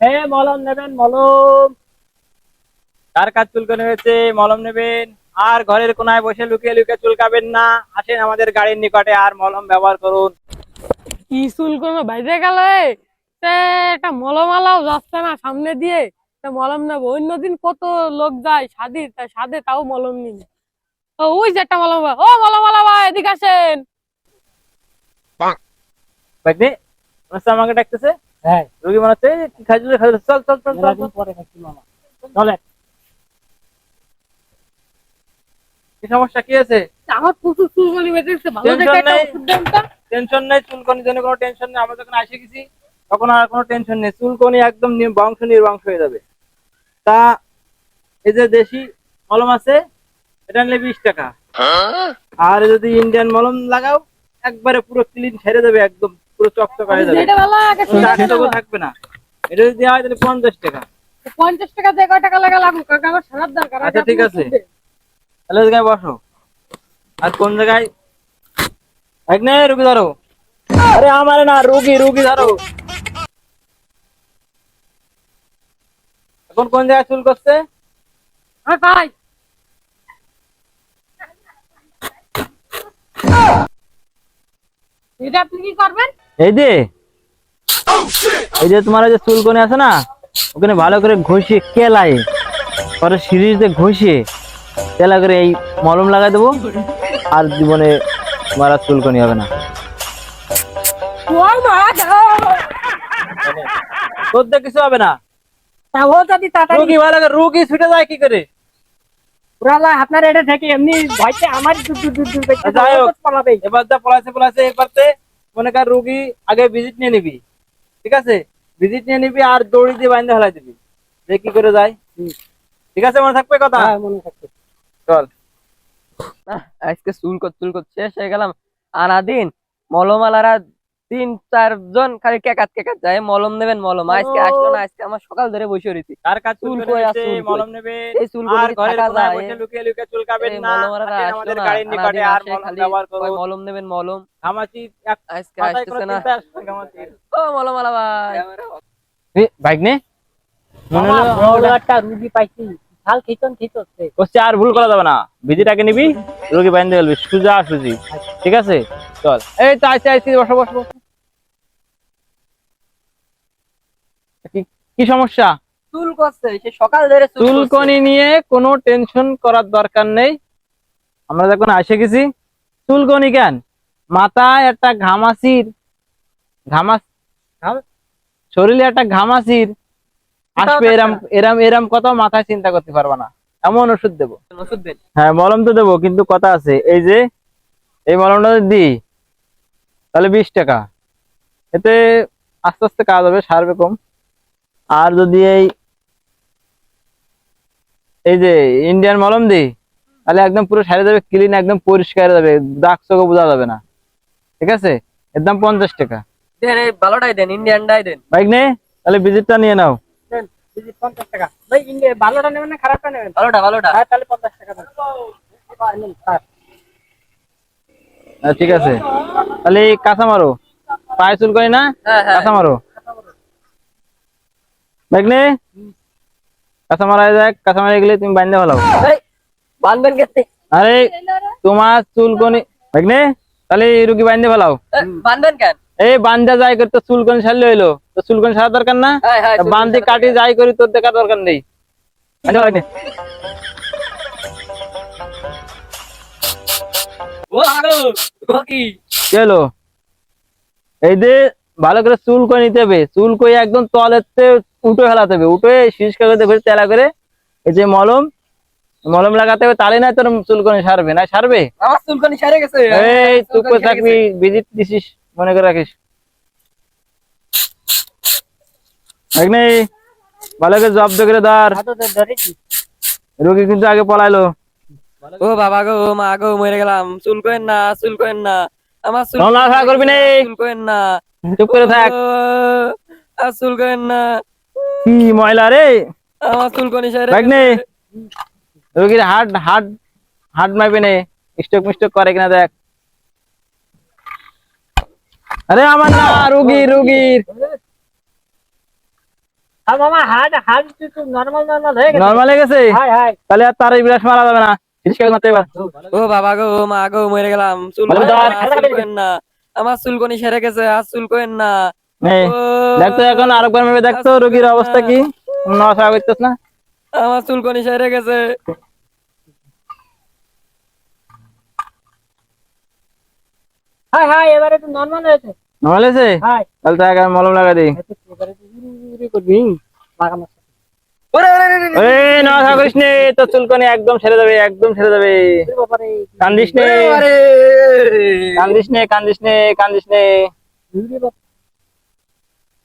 হ্যাঁ মলম নেবেন মলম। কার কাজ চুলকানি হয়েছে? মলম নেবেন। আর ঘরের কোনায় বসে লুকিয়ে লুকিয়ে চুলকাবেন না। আসেন আমাদের গাড়ির নিকটে আর মলম ব্যবহার করুন। কি চুল কোনো বাইরে গেল একটা মলমালাও যাচ্ছে না সামনে দিয়ে। তা মলম নেব। অন্যদিন কত লোক যায় সাদি তা সাদে তাও মলম নিন ওই যে একটা মলম ও মলমালা ভাই এদিকে আসেন। আমাকে ডাকতেছে। হ্যাঁ। রোগী কি খাইছিল খাইছিল চল চল চল চল পরে খাচ্ছি মামা। চলে। কি সমস্যা? কি আছে? আমার প্রচুর চুলকানি বেঁধেছে ভালো দেখে একটা ওষুধ দেন তো। টেনশন নেই চুলকনির জন্য কোনো টেনশন নেই। আমরা যখন এসে গেছি তখন আর কোনো টেনশন নেই। চুলকনি একদম বংশ নির্বংশ হয়ে যাবে। তা এই যে দেশি মলম আছে এটা নিলে বিশ টাকা। আর যদি ইন্ডিয়ান মলম লাগাও একবারে পুরো ক্লিন ছেড়ে দেবে একদম। পুরো চকচক হয়ে যাবে। যেটা ভালো আগে দাগটুকু নেব। থাকবে না। এটা যদি হয় তাহলে পঞ্চাশ টাকা। পঞ্চাশ টাকা দিয়ে কয় টাকা লাগা লাগুক কাকা আমার সারার দরকার। আচ্ছা, ঠিক আছে। তাহলে ওই জায়গায় বসো। আর কোন জায়গায়? এক নে রুগী ধরো। আরে আমার না রুগী রুগী ধরো। এখন কোন জায়গায় চুল করছে? হ্যাঁ ভাই। এটা আপনি কি করবেন? এই যে এই যে তোমার যে চুলকনি আছে না ওখানে ভালো করে ঘষিয়ে কেলায় পরে সিরিজে ঘষিয়ে তেলা করে এই মলম লাগাই দেবো আর জীবনে তোমার আর চুলকনি হবে না তোর কিছু হবে না ও যদি তাড়াতাড়ি রুগী ভালো করে রুগী ছুটে যায় কি করে পুরালা আপনার এটা থেকে এমনি ভয়তে আমার দূর দূর দূর দূর যাই হোক। পালাবে এবার যা পলাইছে পলাইছে এবারতে মনে কর রুগী আগে ভিজিট নিয়ে নিবি ঠিক আছে? ভিজিট নিয়ে নিবি আর দৌড়ি দিয়ে বাইন্ধে ফেলাই দিবি যে কি করে যায়? ঠিক আছে মনে থাকবে কথা? হ্যাঁ মনে থাকবে। চল। আজকে চুল কর চুল কর শেষ হয়ে গেলাম। আনাদিন মলমালারা তিন চারজন খালি কেকাত কেকাত যায়। মলম নেবেন মলম। আজকে আসলো না আজকে আমার সকাল ধরে বসে রয়েছি। কার কাজ চুল চুল কই চুল কই? মলম নেবে? এই চুল ঘরের থাকা যায়। বসে লুকিয়ে লুকিয়ে চুলকাবেন এই না। আমাদের গাড়ির নিকটে আর মলম খালি ব্যবহার করুন মলম নেবেন মলম। ঘামাচি এক আজকে আসতেছে না। ও মলমালা ভাই। এ, বাইক নে। মনে হলো বড় একটা রুগী পাইছি। ভালো খিচন খিচছে করছে আর ভুল করা যাবে না। ভিজিটাকে নিবি রোগী বাইন্ধে ফেলবি সুজা সুজি। ঠিক আছে? চল। এই তো আইসি আইসি বসো বসো। কি- সমস্যা? চুল করছে সে সকাল ধরে। চুলকনি নিয়ে কোনো টেনশন করার দরকার নেই। আমরা যখন এসে গেছি চুলকনি কেন মাথায় একটা ঘামাসির ঘামাস শরীরে একটা ঘামাসির আসবে এরাম এরাম এরাম কথা মাথায় চিন্তা করতে পারবা না। এমন ওষুধ দেবো। ওষুধ হ্যাঁ মলম তো দেবো কিন্তু কথা আছে এই যে এই মলমটা দিই তাহলে বিশ টাকা। এতে আস্তে আস্তে কাজ হবে সারবে কম। আর যদি এই এই যে ইন্ডিয়ান মলম দিই তাহলে একদম পুরো সারে যাবে ক্লিন একদম পরিষ্কার যাবে দাগ চোখে বোঝা যাবে না। ঠিক আছে? এর দাম পঞ্চাশ টাকা। দেন এই ভালোটাই দেন ইন্ডিয়ানটাই দেন। বাইক নে তাহলে ভিজিটটা নিয়ে নাও। দেন দিদি পঞ্চাশ টাকা। ভাই ভালোটা নেবেন না খারাপটা নেবেন? ভালোটা ভালোটা হ্যাঁ তাহলে পঞ্চাশ টাকা দেন নিন, স্যার। হ্যাঁ, ঠিক আছে। তাহলে কাঁচা মারো পায়ে চুল করি না? হ্যাঁ হ্যাঁ। কাঁচা মারো দেখলে কাঁচা মারা যাক কাঁচা মারা গেলে তুমি বান্ধে ভালো কেতে আরে তোমার চুলকনি দেখলে তাহলে রুগী বান্ধে ভালো। কেন? এই বান্ধা যাই করি তো চুলকনি সারলে হইল? তো চুলকনি সারা দরকার না? হ্যাঁ হ্যাঁ বান্ধে কাটি যাই করি তোর দেখার দরকার নেই। এই যে ভালো করে চুল করে নিতে হবে। চুল করে একদম তলেতে উঠে ফেলাতে হবে। উঠে তেলা করে। এই যে মলম মলম লাগাতে হবে তাহলে না তোর চুল সারবে না সারবে? আমার চুলকানি সারে গেছে। এই তুই চুলকানি কই থাকবি ভিজিট দিছিস মনে করে রাখিস। ভালো করে জব্দ করে ধর। রোগী কিন্তু আগে পলাইলো। ও বাবা গো ও মা গো মরে গেলাম। চুল করেন না চুল করেন না। আমার চুল নড়াচড়া করবি না। চুল করেন না। চুপ করে থাক। আর চুল করেন না। কি ময়লা রে? আমার চুলকানি সারে দেখ নে। রোগীর হার্ট হার্ট হার্ট মারবে নে। স্ট্রোক মিস্ট্রোক করে কিনা দেখ। আরে আমার না রুগী রুগীর আর মামা হার্ট হার্ট নরমাল নরমাল হয়ে গেছে। নর্মাল হয়ে গেছে? হাই হাই তাহলে আর তার বিরাস মারা যাবে না। এবার ও বাবা গো ও মা গো মরে গেলাম। চুল করেন না। আমার চুলকনি সেরে গেছে আর চুল করেন না। দেখতো এখন আরেকবার ভেবে দেখতো রোগীর অবস্থা কি? নশা করতেছ না? আমার চুলকনি সেরে গেছে। হাই হাই এবারে নরমাল হয়েছে। নর্মাল হয়েছে? হাই। তাহলে আর মলম লাগা দিই। করবি। লাগানো ওরে, ওরে, ওরে, ওরে, এই নশা করিস নে তোর চুলকনি একদম ছেড়ে যাবে একদম ছেড়ে যাবে কান্দিস নে। ওরে, ওরে। কান্দিস নে কান্দিস নে কান্দিস নে।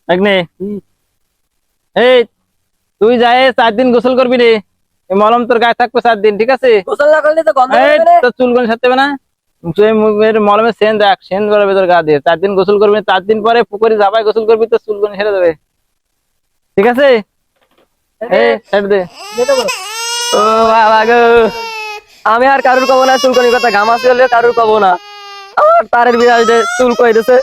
একনে এই তুই যাই চার দিন গোসল করবি রে মলম তোর গায়ে থাকবে চার দিন ঠিক আছে? গোসল না করলে তো গন্ধ এই তোর চুলকনি সারতে না। তুই মলমের সেন দেখ সেন বেরোবে তোর গা দিয়ে। চার দিন গোসল করবি চার দিন পরে পুকুরে জাপায় গোসল করবি তোর চুলকনি সেরে দেবে। ঠিক আছে এই ছেড়ে দে যেতে বলো আমি আর কারুর কব না চুলকনি কথা। ঘামাসি হলে কারুর কব না। আমার তারের বিরাজ চুল কই দিছে